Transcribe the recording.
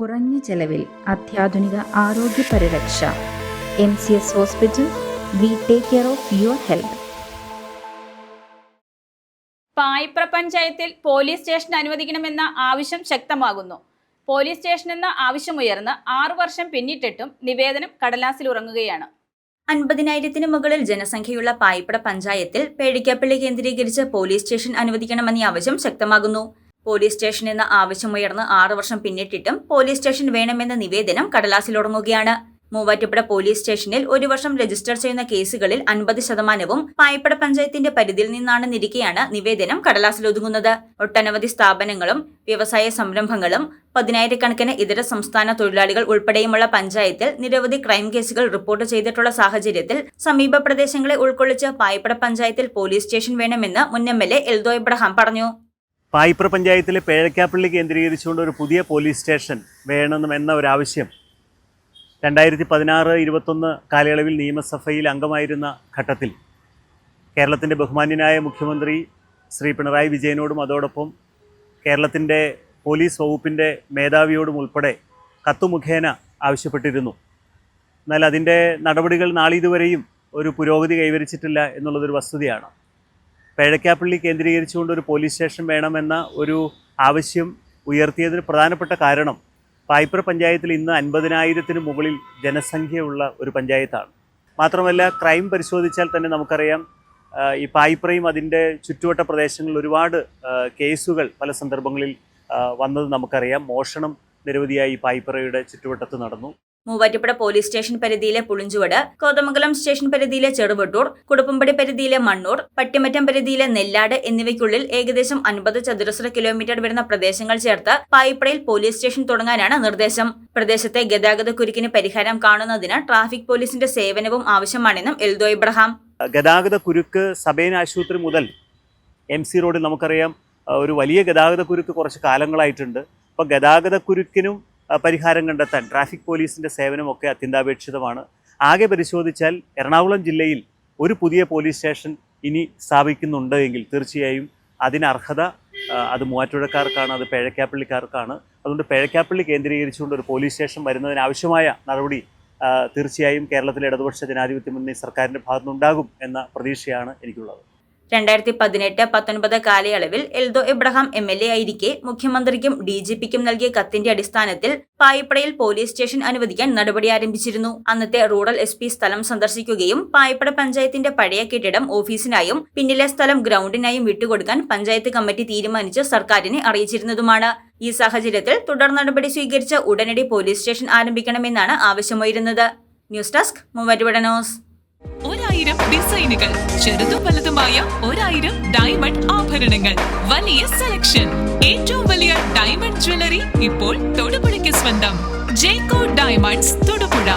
കുറഞ്ഞ ചെലവിൽ അത്യാധുനിക ആരോഗ്യ പരിരക്ഷ. M C S hospital we take care of your health. Paipra പഞ്ചായത്തിൽ പോലീസ് സ്റ്റേഷൻ അനുവദിക്കണമെന്ന ആവശ്യം ശക്തമാകുന്നു. പോലീസ് സ്റ്റേഷൻ എന്ന ആവശ്യമുയർന്ന് ആറു വർഷം പിന്നിട്ടിട്ടും നിവേദനം കടലാസിൽ ഉറങ്ങുകയാണ്. അൻപതിനായിരത്തിന് മുകളിൽ ജനസംഖ്യയുള്ള പായിപ്പട പഞ്ചായത്തിൽ പേടിക്കാപ്പള്ളി കേന്ദ്രീകരിച്ച് പോലീസ് സ്റ്റേഷൻ അനുവദിക്കണമെന്ന ആവശ്യം ശക്തമാകുന്നു. പോലീസ് സ്റ്റേഷൻ എന്ന ആവശ്യമുയർന്ന് ആറു വർഷം പിന്നിട്ടിട്ടും പോലീസ് സ്റ്റേഷൻ വേണമെന്ന നിവേദനം കടലാസിലുടങ്ങുകയാണ് മൂവാറ്റുപുഴ പോലീസ് സ്റ്റേഷനിൽ ഒരു വർഷം രജിസ്റ്റർ ചെയ്യുന്ന കേസുകളിൽ അൻപത് ശതമാനവും പായപ്പട പഞ്ചായത്തിന്റെ പരിധിയിൽ നിന്നാണ് നിന്നാണെന്നിരിക്കെയാണ് നിവേദനം കടലാസിലൊതുങ്ങുന്നത്. ഒട്ടനവധി സ്ഥാപനങ്ങളും വ്യവസായ സംരംഭങ്ങളും പതിനായിരക്കണക്കിന് ഇതര സംസ്ഥാന തൊഴിലാളികൾ ഉൾപ്പെടെയുമുള്ള പഞ്ചായത്തിൽ നിരവധി ക്രൈം കേസുകൾ റിപ്പോർട്ട് ചെയ്തിട്ടുള്ള സാഹചര്യത്തിൽ സമീപ പ്രദേശങ്ങളെ ഉൾക്കൊള്ളിച്ച് പായപ്പട പഞ്ചായത്തിൽ പോലീസ് സ്റ്റേഷൻ വേണമെന്ന് മുൻ M L A Eldho Ibrahim പറഞ്ഞു. പായിപ്ര പഞ്ചായത്തിലെ പേഴക്കാപ്പള്ളി കേന്ദ്രീകരിച്ചുകൊണ്ട് ഒരു പുതിയ പോലീസ് സ്റ്റേഷൻ വേണമെന്ന ഒരു ആവശ്യം രണ്ടായിരത്തി പതിനാറ് ഇരുപത്തൊന്ന് കാലയളവിൽ നിയമസഭയിൽ അംഗമായിരുന്ന ഘട്ടത്തിൽ കേരളത്തിന്റെ ബഹുമാന്യനായ മുഖ്യമന്ത്രി ശ്രീ പിണറായി വിജയനോടും അതോടൊപ്പം കേരളത്തിന്റെ പോലീസ് വകുപ്പിന്റെ മേധാവിയോടും ഉൾപ്പെടെ കത്തുമുഖേന ആവശ്യപ്പെട്ടിരുന്നു. എന്നാൽ അതിന്റെ നടപടികൾ നാളിതുവരെയും ഒരു പുരോഗതി കൈവരിച്ചിട്ടില്ല എന്നുള്ളതൊരു വസ്തുതയാണ്. പേഴക്കാപ്പള്ളി കേന്ദ്രീകരിച്ചുകൊണ്ട് ഒരു പോലീസ് സ്റ്റേഷൻ വേണമെന്ന ഒരു ആവശ്യം ഉയർത്തിയതിന് പ്രധാനപ്പെട്ട കാരണം പായ്പർ പഞ്ചായത്തിൽ ഇന്ന് അൻപതിനായിരത്തിന് മുകളിൽ ജനസംഖ്യയുള്ള ഒരു പഞ്ചായത്താണ്. മാത്രമല്ല ക്രൈം പരിശോധിച്ചാൽ തന്നെ നമുക്കറിയാം ഈ പായ്പ്രയും അതിന്റെ ചുറ്റുവട്ട പ്രദേശങ്ങളിൽ ഒരുപാട് കേസുകൾ പല സന്ദർഭങ്ങളിൽ വന്നത് നമുക്കറിയാം. മോഷണം നിരവധിയായി പായ്പ്രയുടെ ചുറ്റുവട്ടത്ത് നടന്നു. മൂവാറ്റുപുഴ പോലീസ് സ്റ്റേഷൻ പരിധിയിലെ പുളിഞ്ചുവട് കോതമംഗലം സ്റ്റേഷൻ പരിധിയിലെ ചെറുവട്ടൂർ കുടുപ്പമ്പടി പരിധിയിലെ മണ്ണൂർ പട്ടിമറ്റം പരിധിയിലെ നെല്ലാട് എന്നിവയ്ക്കുള്ളിൽ ഏകദേശം അൻപത് ചതുരശ്ര കിലോമീറ്റർ വരുന്ന പ്രദേശങ്ങൾ ചേർത്ത് പായിപ്പടയിൽ പോലീസ് സ്റ്റേഷൻ തുടങ്ങാനാണ് നിർദ്ദേശം. പ്രദേശത്തെ ഗതാഗത കുരുക്കിന് പരിഹാരം കാണുന്നതിന് ട്രാഫിക് പോലീസിന്റെ സേവനവും ആവശ്യമാണെന്നും എൽദോ ഇബ്രഹാം. ഗതാഗത കുരുക്ക് സബേൻ ആശുപത്രി മുതൽ എം സി റോഡിൽ നമുക്കറിയാം ഒരു വലിയ ഗതാഗത കുരുക്ക് കുറച്ച് കാലങ്ങളായിട്ടുണ്ട്. അപ്പോൾ ഗതാഗത കുരുക്കിനും പരിഹാരം കണ്ടെത്താൻ ട്രാഫിക് പോലീസിന്റെ സേവനമൊക്കെ അത്യന്താപേക്ഷിതമാണ്. ആകെ പരിശോധിച്ചാൽ എറണാകുളം ജില്ലയിൽ ഒരു പുതിയ പോലീസ് സ്റ്റേഷൻ ഇനി സ്ഥാപിക്കുന്നുണ്ട് എങ്കിൽ തീർച്ചയായും അതിനർഹത അത് മൂവാറ്റുപുഴക്കാർക്കാണ് അത് പേഴക്കാപ്പള്ളിക്കാർക്കാണ്. അതുകൊണ്ട് പേഴക്കാപ്പള്ളി കേന്ദ്രീകരിച്ചുകൊണ്ട് ഒരു പോലീസ് സ്റ്റേഷൻ വരുന്നതിനാവശ്യമായ നടപടി തീർച്ചയായും കേരളത്തിലെ ഇടതുപക്ഷ ജനാധിപത്യ മുന്നണി സർക്കാരിന്റെ ഭാഗത്തുനിന്നുണ്ടാകും എന്ന പ്രതീക്ഷയാണ് എനിക്കുള്ളത്. രണ്ടായിരത്തി പതിനെട്ട് പത്തൊൻപത് കാലയളവിൽ Eldho Abraham M L A ആയിരിക്കെ മുഖ്യമന്ത്രിക്കും ഡി ജി പിക്കും നൽകിയ കത്തിന്റെ അടിസ്ഥാനത്തിൽ പായിപ്പടയിൽ പോലീസ് സ്റ്റേഷൻ അനുവദിക്കാൻ നടപടി ആരംഭിച്ചിരുന്നു. അന്നത്തെ റൂറൽ എസ് പി സ്ഥലം സന്ദർശിക്കുകയും പായിപ്പട പഞ്ചായത്തിന്റെ പഴയ കെട്ടിടം ഓഫീസിനായും പിന്നിലെ സ്ഥലം ഗ്രൗണ്ടിനായും വിട്ടുകൊടുക്കാൻ പഞ്ചായത്ത് കമ്മിറ്റി തീരുമാനിച്ച് സർക്കാരിനെ അറിയിച്ചിരുന്നതുമാണ്. ഈ സാഹചര്യത്തിൽ തുടർ നടപടി സ്വീകരിച്ച് ഉടനടി പോലീസ് സ്റ്റേഷൻ ആരംഭിക്കണമെന്നാണ് ആവശ്യമുയരുന്നത്. ന്യൂസ് ഡെസ്ക് മൂവാറ്റുപുഴ ഒരായിരം ഡിസൈനുകൾ ചെറുതും വലുതുമായ ഒരായിരം ഡയമണ്ട് ആഭരണങ്ങൾ. വലിയ സെലക്ഷൻ ഏറ്റവും വലിയ ഡയമണ്ട് ജ്വല്ലറി ഇപ്പോൾ തൊടുപുഴയ്ക്ക് സ്വന്തം. ജേക്കോ ഡയമണ്ട്സ് തൊടുപുഴ.